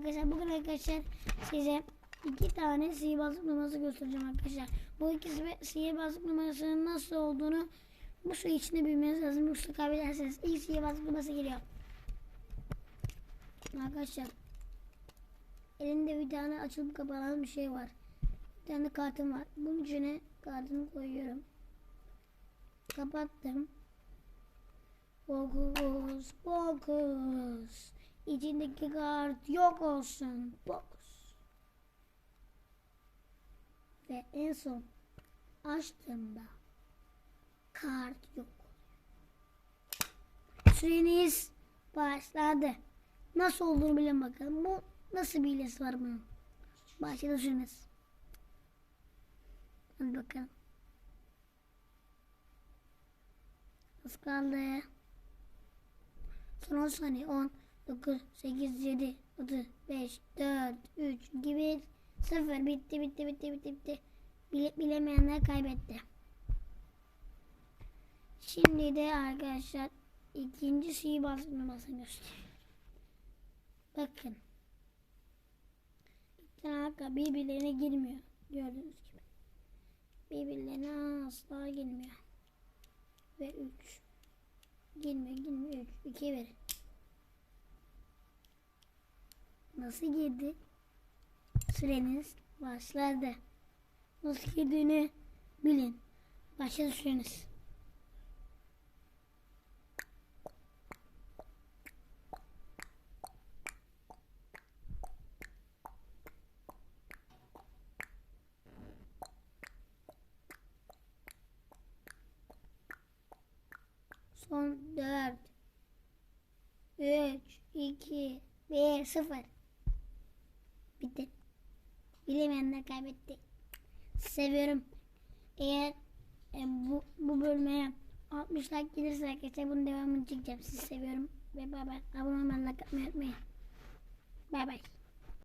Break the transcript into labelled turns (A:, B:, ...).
A: arkadaşlar. Bugün arkadaşlar size iki tane sihirbazlık numarası göstereceğim arkadaşlar. Bu ve sihirbazlık numarasının nasıl olduğunu bu su içinde bilmeniz lazım. Yoksa kaybedersiniz. İlk sihirbazlık numarası geliyor. Arkadaşlar elinde bir tane açılıp kapanan bir şey var. Bir tane kartım var. Bunun içine kartımı koyuyorum. Kapattım. Fokus, fokus. İçindeki kart yok olsun. Fokus. Ve en son açtığımda kart yok. Süreniz başladı. Nasıl olduğunu bilin bakalım. Bu nasıl bir hilesi var bunun? Başladı süreniz. Hadi bakalım. Az kaldı. Son 10 saniye. 10, 9, 8, 7, 6, 5, 4, 3, 2, 1, 0. Bitti, bitti, bitti, bitti, bitti. Bile, bilemeyenler kaybetti. Şimdi de arkadaşlar ikinci sihirbaz numarasını gösteriyorum. Bakın. İki halka birbirlerine girmiyor. Gördüğünüz gibi. Birbirlerine asla girmiyor. Ve 3. Girmiyor, girmiyor. 3, 2, 1. Nasıl girdi? Süreniz başladı. Nasıl girdiğini bilin. Başladı süreniz. Son 4 3 2 1 0 Bitti. Bilemeyenler kaybetti. Seviyorum. Eğer e, bu, bu bölmeye 60 like gelirse arkadaşlar bunun devamını çekeceğim. Sizi seviyorum. Ve bay bay. Abone olmayı, like atmayı unutmayın. Bay bay.